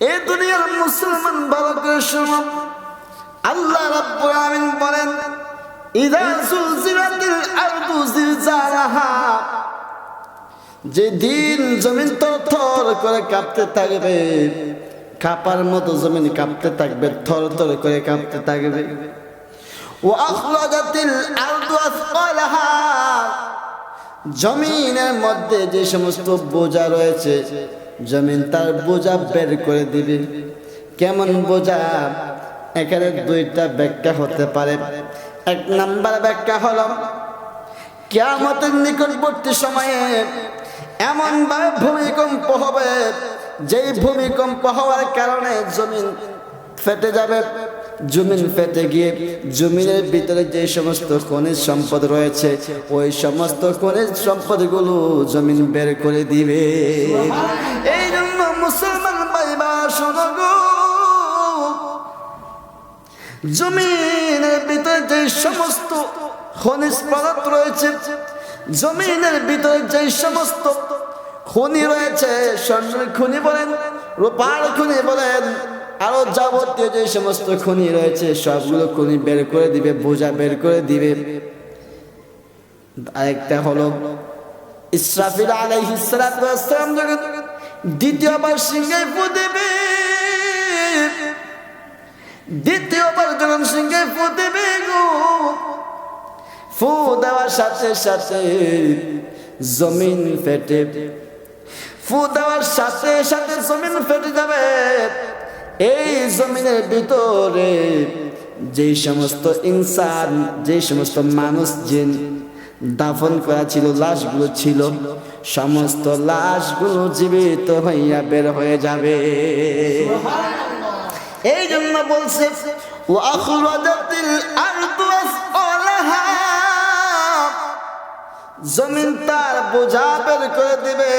এই দুনিয়ার মুসলমান ভালো করে শোনো। আল্লাহ রাব্বুল আমিন বলেন, ইদা সুলজিলাতিল আরদু জিলজালাহা। যে দিন জমিন থর করে কাঁপতে থাকবে, কাঁপার মতো জমিন কাঁপতে থাকবে থর থর করে কাঁপতে থাকবে। জমিনের মধ্যে যে সমস্ত বোঝা রয়েছে জমিন তার বোঝা বের করে দিবে। কেমন বোঝা? এখানে দুইটা ব্যাখ্যা হতে পারে। এক নাম্বার ব্যাখ্যা হলো, কেয়ামতের নিকটবর্তী সময়ে এমন ভাবে ভূমিকম্প হবে, যেই ভূমিকম্প হওয়ার কারণে জমিন ফেটে যাবে। জমিন ফেটে গিয়ে জমিনের ভিতরে যে সমস্ত খনিজ সম্পদ রয়েছে, ওই সমস্ত খনিজ সম্পদগুলো জমিন বের করে দিবে। মুসলমান ভাইবা শোনো জমিনের ভিতরে যে সমস্ত খনিজ পদার্থ রয়েছে, জমিনের ভিতরে যে সমস্ত খনি রয়েছে, স্বর্ণের খনি বলেন, রূপার খনি বলেন, আরও যাবতীয় যে সমস্ত খনি রয়েছে, সবগুলো খনি বের করে দিবে, বোঝা বের করে দিবে। আরেকটা হলো ইসরাফিল আলাইহিস সালাম যখন দ্বিতীয়বার সিংহে ফু দেবে। দ্বিতীয়বার যখন সিংহে ফু দেবে গো, ফু দেওয়ার সাথে সাথে জমিন ফেটে। ফু দেওয়ার সাথে সাথে জমিন ফেটে যাবে। এই জমিনের ভিতরে যে সমস্ত ইনসান, যে সমস্ত মানুষ, জিন দাফন করা ছিল, লাশগুলো ছিল। সমস্ত লাশগুলো জীবিত হইয়া বের হয়ে যাবে। এই জন্য বলছে জমিন তার বোঝা বের করে দিবে।